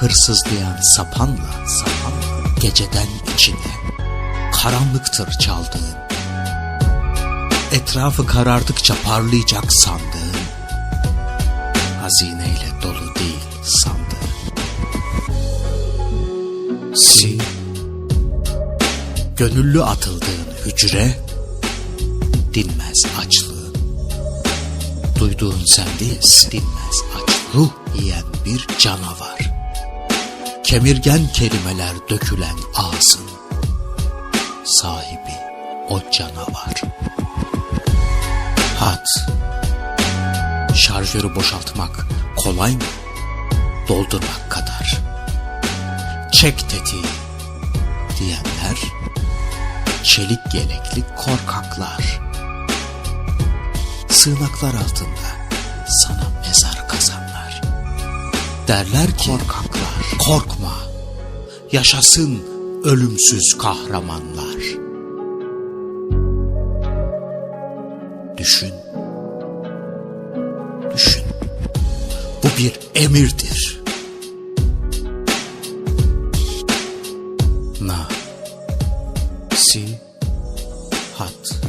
hırsızlayan sapanla sapanla geceden içine karanlıktır çaldığın etrafı karardıkça parlayacak sandığın hazineyle dolu değil sandığın. Si gönüllü atıldığın hücre dinmez açlığın. Duyduğun sen değilsin dinmez aç ruh yiyen bir canavar. Kemirgen kelimeler dökülen ağzın sahibi o canavar. Hat. Şarjörü boşaltmak kolay mı? Doldurmak kadar. Çek tetiği diyenler çelik yelekli korkaklar. Sığınaklar altında sana derler ki korkaklar. korkma yaşasın ölümsüz kahramanlar. Düşün. Düşün. Bu bir emirdir. Na si hat